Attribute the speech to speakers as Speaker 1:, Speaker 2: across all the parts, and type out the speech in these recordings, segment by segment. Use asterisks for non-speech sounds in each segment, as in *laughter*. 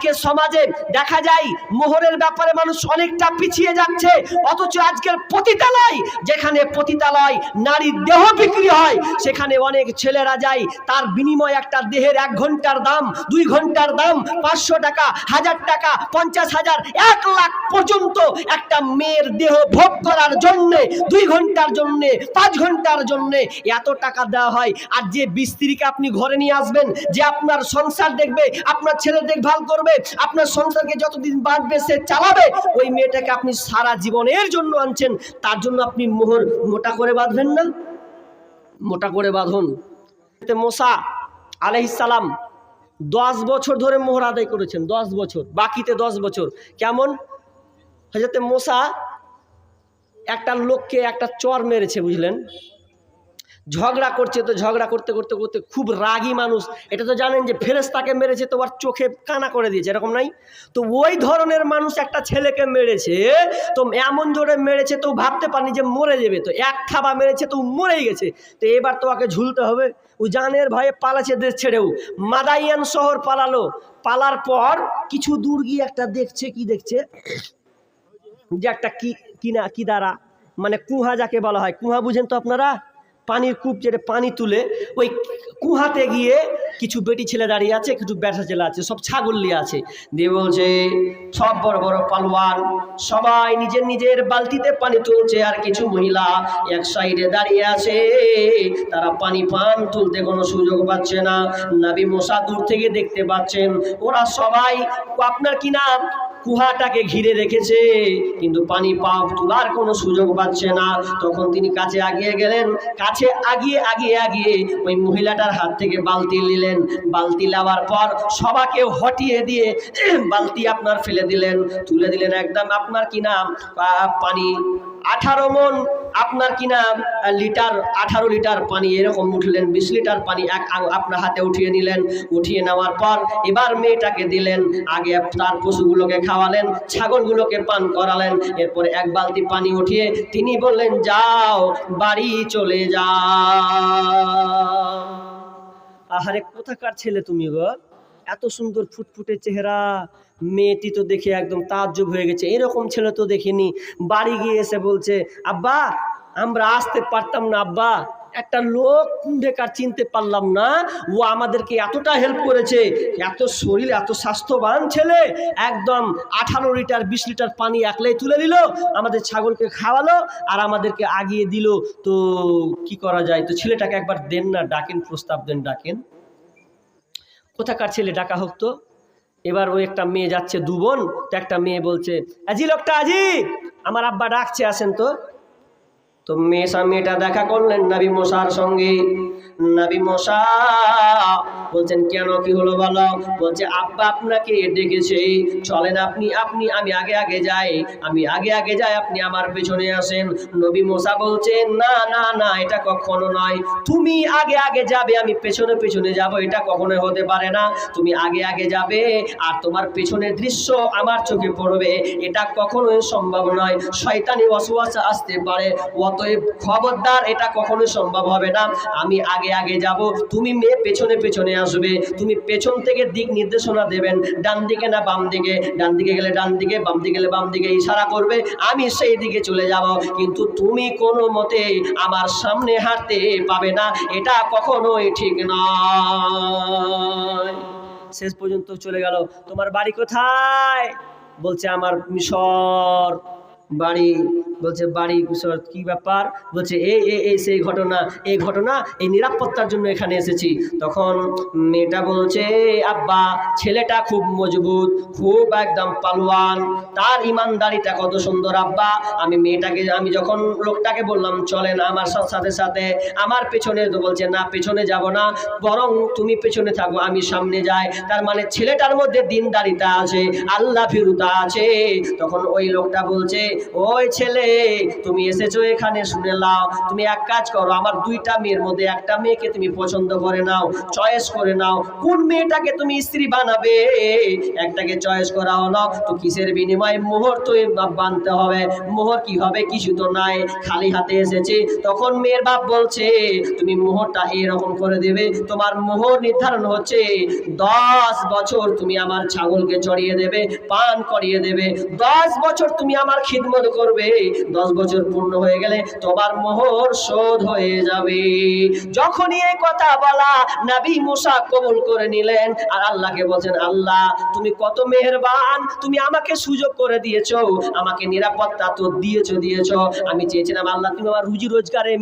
Speaker 1: আজকের সমাজে দেখা যায় মোহরের ব্যাপারে মানুষ অনেকটা পিছিয়ে যাচ্ছে, অথচ আজকের পতিতালয়, যেখানে পতিতালয় নারীর দেহ বিক্রি হয়, সেখানে অনেক ছেলেরা যায়, তার বিনিময়ে একটা দেহের এক ঘণ্টার দাম, দুই ঘণ্টার দাম, পাঁচশো টাকা, হাজার টাকা, পঞ্চাশ হাজার, এক লাখ পর্যন্ত একটা মেয়ের দেহ ভোগ করার জন্যে, দুই ঘণ্টার জন্যে, পাঁচ ঘণ্টার জন্যে এত টাকা দেওয়া হয়। আর যে বিস্ত্রীকে আপনি ঘরে নিয়ে আসবেন, যে আপনার সংসার দেখবে, আপনার ছেলে দেখভাল করবে আপনার সংসারকে যতদিন বাঁচবে, সে চালাবে। ওই মেয়েটাকে আপনি সারা জীবনের জন্য আনছেন, তার জন্য আপনি মোহর মোটা করে বাঁধবেন না? মোটা করে বাঁধুন। এতে মোসা আলাইসালাম দশ বছর ধরে মোহর আদায় করেছেন, দশ বছর, বাকিতে দশ বছর। কেমন? হজরতে মোসা একটা লোককে একটা চর মেরেছে, বুঝলেন? ঝগড়া করছে তো ঝগড়া করতে করতে করতে খুব রাগী মানুষ। এটা তো জানেন যে ফেরেস্তাকে মেরেছে তো আর চোখে কানা করে দিয়েছে, এরকম নাই? তো ওই ধরনের মানুষ একটা ছেলেকে মেরেছে, তো এমন জোরে মেরেছে তো ভাবতে পারেনি যে মরে যাবে। তো এক থাবা মেরেছে তো মরেই গেছে। তো এবার তো ওকে ঝুলতে হবে। ও জানের ভয়ে পালাছে দেশ ছেড়েও মাদাইয়ান শহর পালালো। পালার পর কিছু দূর গিয়ে একটা দেখছে, কি দেখছে? যে একটা কি, কিনা কি দ্বারা মানে কুহা যাকে বলা হয়। কুহা বুঝেন তো আপনারা? পানির কূপ যেটা পানি তুলে ওই কুহাতে গিয়ে কিছু বেটি ছেলে দাঁড়িয়ে আছে, কিছু ব্যাটা ছেলে আছে, সব ছাগল নিয়ে আছে। দিয়ে বলছে সব বড় বড় পালোয়ান, সবাই নিজের নিজের বালতিতে পানি তুলছে, আর কিছু মহিলা এক সাইডে দাঁড়িয়ে আছে। তারা পানি পান তুলতে কোনো সুযোগ পাচ্ছে না। নাবি মশা দূর থেকে দেখতে পাচ্ছেন। ওরা সবাই, আপনার কি নাম? কুহাটাকে ঘিরে রেখেছে, কিন্তু পানি পাপ তোলার কোনো সুযোগ পাচ্ছে না। তখন তিনি কাছে আগিয়ে গেলেন, কাছে আগিয়ে আগিয়ে আগিয়ে ওই মহিলাটার হাত থেকে বালতি নিলেন। বালতি নেওয়ার পর সবাকে হটিয়ে দিয়ে *clears throat* বালতি আপনার ফেলে দিলেন, তুলে দিলেন একদম আপনার কি নাম? পানি। আঠারো মন আপনার কি নাম লিটার আঠারো লিটার পানি এরকম উঠলেন, বিশ লিটার পানি এক আপনার হাতে উঠিয়ে নিলেন। উঠিয়ে নেওয়ার পর এবার মেয়েটাকে দিলেন, আগে তার পশুগুলোকে খাওয়ালেন, ছাগলগুলোকে পান করালেন, এরপরে এক বালতি পানি উঠিয়ে তিনি বললেন, যাও, বাড়ি চলে যাও। আহারে, কোথাকার ছেলে তুমি গো? এত সুন্দর ফুটফুটে চেহারা। মেয়েটি তো দেখে একদম তাজ্জব হয়ে গেছে। এরকম ছেলে তো দেখিনি। বাড়ি গিয়ে এসে বলছে, আব্বা আমরা আসতে পারতাম না, আব্বা। একটা লোক বেকার চিনতে পারলাম না, ও আমাদেরকে এতটা হেল্প করেছে, এত শরীর, এত স্বাস্থ্যবান ছেলে, একদম আঠারো লিটার, বিশ লিটার পানি একলাই তুলে দিল আমাদের ছাগলকে খাওয়ালো আর আমাদেরকে আগিয়ে দিল। তো কি করা যায়? তো ছেলেটাকে একবার দেন না, ডাকেন, প্রস্তাব দেন, ডাকেন। কোথাকার ছেলে, ডাকা হোক তো। এবার ওই একটা মেয়ে যাচ্ছে দু বোন তো একটা মেয়ে বলছে আজি লোকটা আজি আমার আব্বা ডাকছে, আসেন তো। তো মেয়েসা মেয়েটা দেখা করলেন নাবি মশার সঙ্গে। নাবি মশা বলছেন, কেন কি হলো বলো? বলছে, আব্বা আপনাকে ডেকেছে। চলেন আপনি আপনি, আমি আগে আগে যাই। আমি আগে আগে যাই, আপনি আমার পেছনে আসেন। নবী না না না, এটা কখনো নয়। তুমি আগে আগে যাবে, আমি পেছনে পেছনে যাব, এটা কখনো হতে পারে না। তুমি আগে আগে যাবে, আর তোমার পেছনের দৃশ্য আমার চোখে পড়বে। এটা কখনোই সম্ভব নয়। শয়তানি ওয়াসওয়াসা আসতে পারে, অতএব খবরদার, এটা কখনোই সম্ভব হবে না। আমি আগে আগে যাব। তুমি মেয়ে পেছনে পেছনে আসবে। তুমি পেছন থেকে দিক নির্দেশনা দেবেন। ডান দিকে না বাম দিকে। ডান দিকে গেলে ডান দিকে, বাম দিকে গেলে বাম দিকে ইশারা করবে। আমি সেই দিকে চলে যাব। কিন্তু তুমি কোনো মতে আমার সামনে হাঁটতে পাবে না। এটা কখনোই ঠিক নয়। শেষ পর্যন্ত চলে গেল। তোমার বাড়ি কোথায়? বলছে আমার মিশর। বাড়ি, বলছে, বাড়ি কি ব্যাপার? বলছে এই এই এই সেই ঘটনা, এই ঘটনা, এই নিরাপত্তার জন্য এখানে এসেছি। তখন মেয়েটা বলছে আব্বা, ছেলেটা খুব মজবুত, খুব একদম পালোয়ান। তার ইমানদারিটা কত সুন্দর, আব্বা। আমি মেয়েটাকে, আমি যখন লোকটাকে বললাম, চলেন আমার সাথে সাথে, আমার পেছনে তো বলছে, না, পেছনে যাব না, বরং তুমি পেছনে থাকো, আমি সামনে যাই। তার মানে ছেলেটার মধ্যে দিনদারিতা আছে, আল্লাহ ফিরুতা আছে। তখন ওই লোকটা বলছে ওই ছেলে, তুমি এসেছ এখানে, শুনে নাও। তুমি এক কাজ করো, আমার দুইটা মেয়ের মধ্যে একটা মেয়েকে তুমি পছন্দ করে নাও, চয়েস করে নাও। কোন মেয়েটাকে তুমি স্ত্রী বানাবে? একটাকে চয়েস করা হলো তো কিসের বিনিময়ে মোহর তো বানতে হবে? মোহর কি হবে? কিছু তো নাই। খালি হাতে এসেছে। তখন মেয়ের বাপ বলছে, তুমি মোহরটা এরকম করে দেবে। তোমার মোহর নির্ধারণ হচ্ছে দশ বছর তুমি আমার ছাগলকে চড়িয়ে দেবে, পান করিয়ে দেবে। দশ বছর তুমি আমার খিদমত করবে, দশ বছর পূর্ণ হয়ে গেলে তোমার মোহর শোধ হয়ে যাবে। যখনই এই কথা বলা, নবী মুসা কবুল করে নিলেন আর আল্লাহকে বলছেন, আল্লাহ, তুমি কত মেহেরবান, তুমি আমাকে সুযোগ করে দিয়েছ, আমাকে নিরাপত্তা তো দিয়েছ দিয়েছ। আমি চেয়েছিলাম, আল্লাহ, তুমি আমার রুজি রোজগারে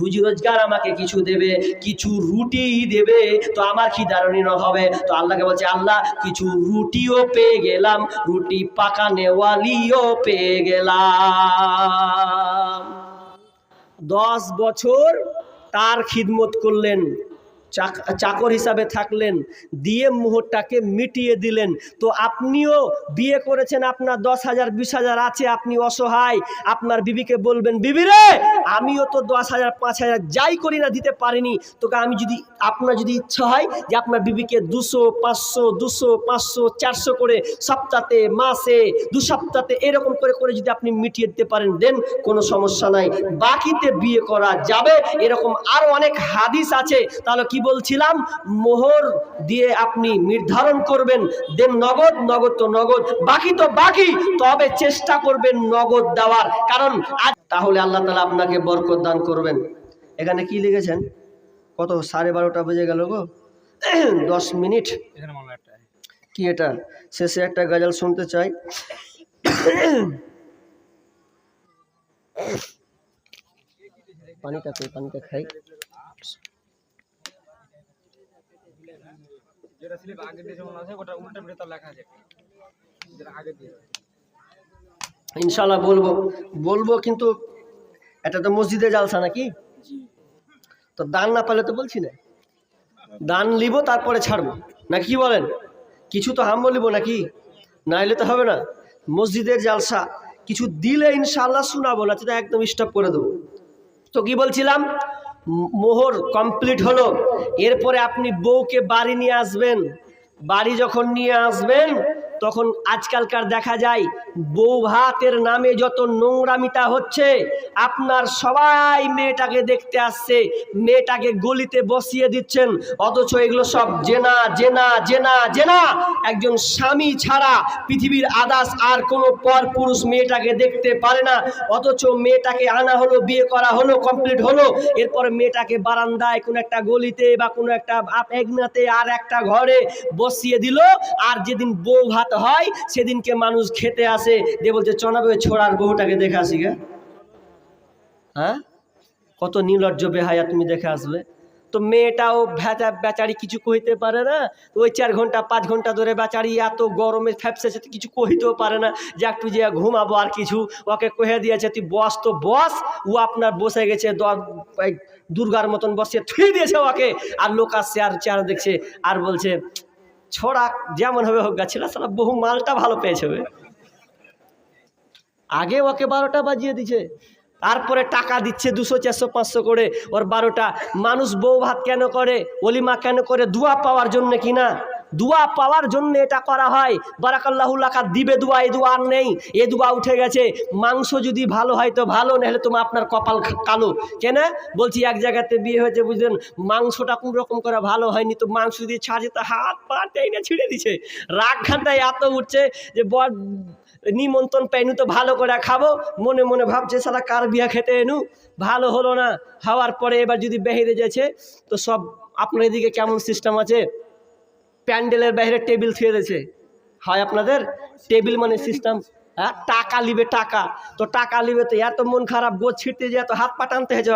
Speaker 1: রুজি রোজগার আমাকে কিছু দেবে, কিছু রুটি দেবে, তো আমার কি খিদারণীয় হবে? তো আল্লাহকে বলছে, আল্লাহ, কিছু রুটিও পেয়ে গেলাম, রুটি পাকা পাকানেওয়ালিও পেয়ে গেলাম। দশ বছর তার খিদমত করলেন। চাকর হিসাবে থাকলেন, দিয়ে মোহরটাকে মিটিয়ে দিলেন। তো আপনিও বিয়ে করেছেন, আপনার দশ হাজার, বিশ হাজার আছে, আপনি অসহায়, আপনার বিবিকে বলবেন, বিবি রে, আমিও তো দশ হাজার, পাঁচ হাজার যাই করি না, দিতে পারিনি। তোকে আমি যদি, আপনার যদি ইচ্ছা হয় যে আপনার বিবিকে দুশো, পাঁচশো দুশো, পাঁচশো, চারশো করে সপ্তাহে মাসে, দু সপ্তাহে এরকম করে করে যদি আপনি মিটিয়ে দিতে পারেন, দেন কোনো সমস্যা নাই। বাকিতে বিয়ে করা যাবে, এরকম আরও অনেক হাদিস আছে। তাহলে কি বলছিলাম? মোহর দিয়ে আপনি নির্ধারণ করবেন দেন নগদ নগদ তো নগদ বাকি তো বাকি তবে চেষ্টা করবেন নগদ দেওয়ার। কারণ আজ তাহলে আল্লাহ তালা আপনাকে বরকত দান করবেন। এখানে কি লিখেছেন? কত? সাড়ে বারোটা বেজে গেল গো। *clears throat* দশ মিনিট। কি এটা? শেষে একটা গজল শুনতে চাই। পানিটা *clears throat* কই পানিটা খাই।
Speaker 2: যেটা স্লিপ আগে দিয়ে যেমন আছে ওটা উল্টা পিঠে তার লেখা আছে যেটা আগে দিয়ে।
Speaker 1: ইনশাল্লাহ বলব। বলব কিন্তু এটা তো মসজিদে জালসা নাকি? তো দান না পেলে তো বলছি না। দান লিব তারপরে ছাড়বো। না কি বলেন? কিছু তো হাম বলিব নাকি? না এলে তো হবে না। মসজিদের জালসা। কিছু দিলে ইনশাল্লাহ শোনাবো না সেটা একদম স্টপ করে দেবো। তো কি বলছিলাম? মোহর কমপ্লিট হলো। এরপরে আপনি বউকে বাড়ি নিয়ে আসবেন। বাড়ি যখন নিয়ে আসবেন তখন আজকালকার দেখা যায়, বউ ভাতের নামে যত নোংরামিতা হচ্ছে, আপনার সবাই মেয়েটাকে দেখতে আসছে, মেয়েটাকে গলিতে বসিয়ে দিচ্ছেন, অথচ এগুলো সব জেনা জেনা জেনা জেনা। একজন স্বামী ছাড়া পৃথিবীর আদাস আর কোনো পর পুরুষ মেয়েটাকে দেখতে পারে না, অথচ মেয়েটাকে আনা হলো, বিয়ে করা হলো, কমপ্লিট হলো, এরপর মেয়েটাকে বারান্দায় কোনো একটা গলিতে বা কোনো একটা একনাতে আর একটা ঘরে বসিয়ে দিল, আর যেদিন বউ ভাত হয়, সেদিনকে মানুষ খেতে আসে। দিয়ে বলছে চনাবে ছোড়ার বহুটাকে দেখে আসি গে। হ্যাঁ? কত নির্লজ্জ বেহায়া তুমি দেখে আসবে। তো মেয়েটাও ভেচা বেচারি কিছু কহিতে পারে না। ওই চার ঘণ্টা, পাঁচ ঘণ্টা ধরে বেচারি এত গরমে ফ্যাপসেছে কিছু কহিতেও পারে না। যে একটু যে ঘুমাবো আর কিছু, ওকে কহে দিয়েছে, তুই বস তো বস, ও আপনার বসে গেছে দুর্গার মতন বসে থুয়ে দিয়েছে ওকে। আর লোক আসছে, আর চেয়ার দেখছে, আর বলছে ছড়া যেমন হবে হোক গাছিল, সালা বহু মালটা ভালো পেয়েছে হবে আগে ওকে বারোটা বাজিয়ে দিছে, তারপরে টাকা দিচ্ছে দুশো, চারশো, পাঁচশো করে, ওর বারোটা। মানুষ বউ ভাত কেন করে, অলিমা কেন করে, দুয়া পাওয়ার জন্য কিনা দুয়া পাওয়ার জন্য এটা করা হয়। বারাকাল্লাহুল্লাকা দিবে দুয়া, এই দুয়া আর নেই। এ দুয়া উঠে গেছে। মাংস যদি ভালো হয় তো ভালো, নাহলে তোমার আপনার কপাল কালো। কেন? বলছি এক জায়গাতে বিয়ে হয়েছে, বুঝলেন? মাংসটা কোন রকম করে ভালো হয়নি তো মাংস দিয়ে ছাড়ছে, তো হাত পা টেনে ছিঁড়ে দিছে। রাগ ঘান্টায় এত উঠছে যে বর নিমন্ত্রণ পাইনু তো ভালো করে খাব। মনে মনে ভাবছে, সালা কার বিয়া খেতে এনু? ভালো হলো না। হওয়ার পরে এবার যদি বেহেরে যাচ্ছে, তো সব আপনার এদিকে কেমন সিস্টেম আছে? প্যান্ডেলের বাইরে টেবিল থুয়ে দিয়েছে। হয় আপনাদের? টেবিল মানে সিস্টেম হ্যাঁ টাকা লিবে টাকা। তো টাকা লিবে তো এত মন খারাপ গোছ ছিটতে যে এত হাত পা টানতে হয়েছে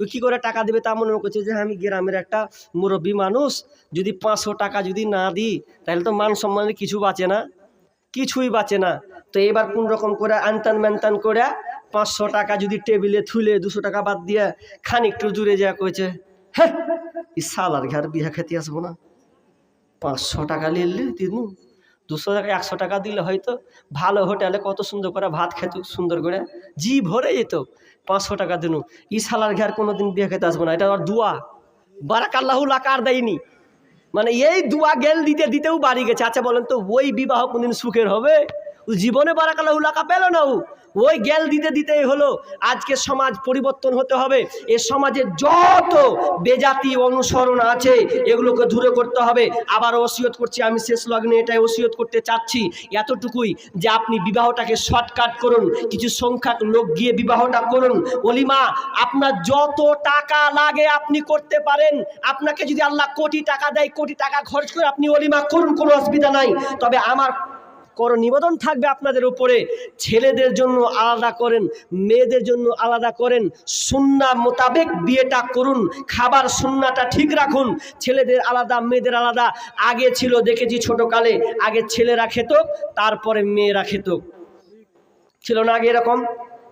Speaker 1: ও কী করে টাকা দেবে তা মনে করছে যে আমি গ্রামের একটা মুরব্বী মানুষ, যদি পাঁচশো টাকা যদি না দিই, তাহলে তো মান সম্মানের কিছু বাঁচে না। কিছুই বাঁচে না। তো এবার কোন রকম করে আনতান ম্যানতান করে পাঁচশো টাকা যদি টেবিলে থুলে দুশো টাকা বাদ দিয়ে খানিকটু জুড়ে যা কইছে হ্যাঁ সালার ঘর বিয়া খেতে আসব না। পাঁচশো টাকা নিলে দিনু দুশো টাকা, একশো টাকা দিলে হয়তো ভালো হোটেলে কত সুন্দর করে ভাত খেত সুন্দর করে জি ভরে যেত। পাঁচশো টাকা দিন। ই সালার ঘর কোনো দিন বিয়ে খেতে আসব না, এটা আর দুয়া। বারাকাল্লাহুল আকার দেয়নি। মানে এই দুয়া গেল দিতে, দিতেও বাড়ি গেছে। আচ্ছা বলেন তো, ওই বিবাহ কোনদিন সুখের হবে? জীবনে বারাকাল্লাহুল আকা পেল না ওই গেল দিতে দিতেই হলো, আজকে সমাজ পরিবর্তন হতে হবে। এ সমাজে যত বেজাতি অনুসরণ আছে, এগুলোকে দূরে করতে হবে। আবার ওসিয়ত করছি, আমি শেষ লগ্নে এটাই ওসিয়ত করতে চাচ্ছি এতটুকুই যে আপনি বিবাহটাকে শর্টকাট করুন, কিছু সংখ্যক লোক গিয়ে বিবাহটা করুন। অলিমা, আপনার যত টাকা লাগে আপনি করতে পারেন। আপনাকে যদি আল্লাহ কোটি টাকা দেয়, কোটি টাকা খরচ করে আপনি অলিমা করুন, কোনো অসুবিধা নাই। তবে আমার করো। নিবেদন থাকবে আপনাদের উপরে। ছেলেদের জন্য আলাদা করেন, মেয়েদের জন্য আলাদা করেন। সুন্না মোতাবেক বিয়েটা করুন, খাবার সুন্নাটা ঠিক রাখুন। ছেলেদের আলাদা, মেয়েদের আলাদা। আগে ছিল দেখেছি ছোটকালে, আগে ছেলেরা খেত, তারপরে মেয়েরা খেত। ছিল না আগে এরকম?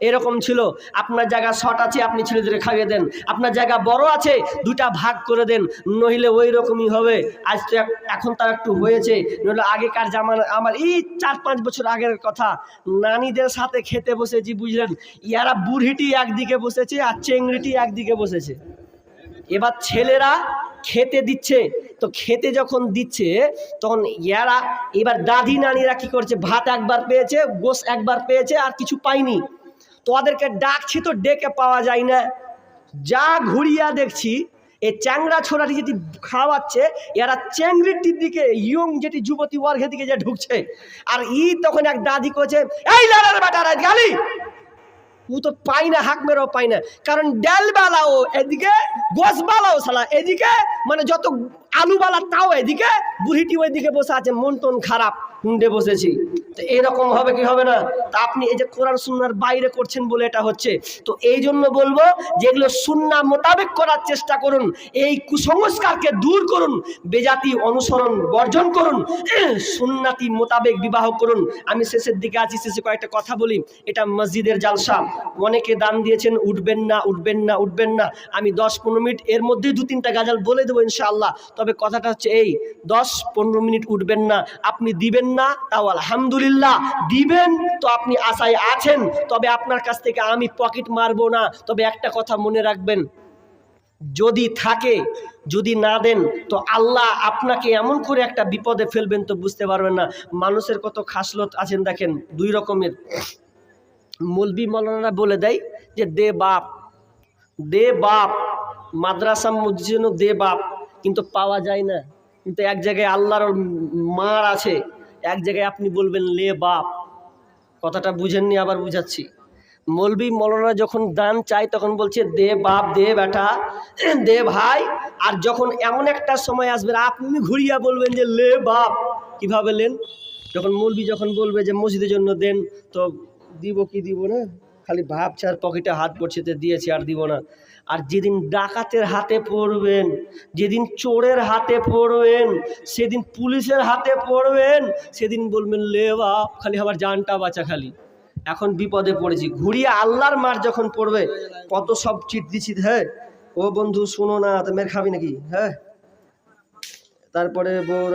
Speaker 1: এরকম ছিল। আপনার জায়গা শর্ট আছে, আপনি ছেলেদের খাইয়ে দেন। আপনার জায়গা বড় আছে দুটা ভাগ করে দেন। নইলে ওই রকমই হবে। আজ তো এখন তার একটু হয়েছে। নইলে আগেকার জামানা আমার এই চার পাঁচ বছর আগের কথা। নানিদের সাথে খেতে বসেছি, বুঝলেন? ইয়ারা বুড়িটি একদিকে বসেছে আর চেংড়িটি একদিকে বসেছে। এবার ছেলেরা খেতে দিচ্ছে। তো খেতে যখন দিচ্ছে, তখন ইয়ারা এবার দাদি, নানিরা কি করছে? ভাত একবার পেয়েছে গোস একবার পেয়েছে আর কিছু পাইনি তো ওদেরকে ডাকছি তো ডেকে পাওয়া যায় না। যা ঘুরিয়া দেখছি এই চ্যাংরা ছোড়াটি যেটি খাওয়াচ্ছে, এরা চ্যাংড়িটির দিকে, ইয়ং যেটি যুবতী ওয়ার্গের দিকে যে ঢুকছে। আর ই তখন এক দাদি করছে, এই লালার বেটারা গালি! ও তো পাই না, হাক মেরেও পাই না। কারণ ডালবালাও এদিকে গোসবালাও সালা এদিকে মানে যত আলুবালা তাও এদিকে বুড়িটি ওইদিকে বসে আছে মন টন খারাপ। হুন্ডে বসেছি। তো এরকম হবে কি হবে না? তা আপনি এই যে কোরআন সুন্নার বাইরে করছেন বলে এটা হচ্ছে, তো এই জন্য বলব যেগুলো সুন্না মোতাবেক করার চেষ্টা করুন, এই কুসংস্কারকে দূর করুন, বেজাতি অনুসরণ বর্জন করুন, সুন্নাতি মোতাবেক বিবাহ করুন। আমি শেষের দিকে আছি, শেষে কয়েকটা কথা বলি। এটা মসজিদের জালসা। অনেকে দান দিয়েছেন, উঠবেন না উঠবেন না উঠবেন না। আমি দশ পনেরো মিনিট, এর মধ্যেই দু তিনটা গাজাল বলে দেবো ইনশাআল্লাহ। তবে কথাটা হচ্ছে এই, দশ পনেরো মিনিট উঠবেন না, আপনি দিবেন না, তাও আলহামদুলিল্লাহ। দিবেন, তো আপনি আশায় আছেন, তবে আপনার কাছ থেকে আমি পকেট মারবো না। তবে একটা কথা মনে রাখবেন, যদি থাকে, যদি না দেন, তো আল্লাহ আপনাকে এমন করে একটা বিপদে ফেলবেন তো বুঝতে পারবেন না। মানুষের কত খাসলত আছেন দেখেন, দুই রকমের। মলবি মৌলানারা বলে দেয় যে, দে বাপ দে বাপ, মাদ্রাসা মসজিদ দে বাপ। কিন্তু পাওয়া যায় না। কিন্তু এক জায়গায় আল্লাহর মার আছে। এক জায়গায় আপনি বলবেন, লে বাপ। কথাটা বুঝেননি আবার বুঝাচ্ছি। মলবি মৌলানা যখন দান চাই তখন বলছে, দে বাপ, দে বেটা, দে ভাই। আর যখন এমন একটা সময় আসবে, আপনি ঘুরিয়া বলবেন যে, লে বাপ। কীভাবে লেন? যখন মলবি যখন বলবে যে, মসজিদের জন্য দেন, তো দিব কি দিব না? খালি ভাবছে আর পকেটে হাত পড়ছে তো দিয়েছি আর দিব না। আর যেদিন ডাকাতের হাতে পড়বেন, যেদিন চোরের হাতে পড়বেন, সেদিন পুলিশের হাতে পড়বেন, সেদিন বলবেন, লে বাপ, খালি আমার জানটা বাঁচা খালি। এখন বিপদে পড়েছি। ঘুরিয়ে আল্লাহর মার যখন পড়বে, কত সব চিট দিছি হ্যাঁ? ও বন্ধু, শুনো না, তো মের খাবি নাকি? হ্যাঁ? তারপরে বউর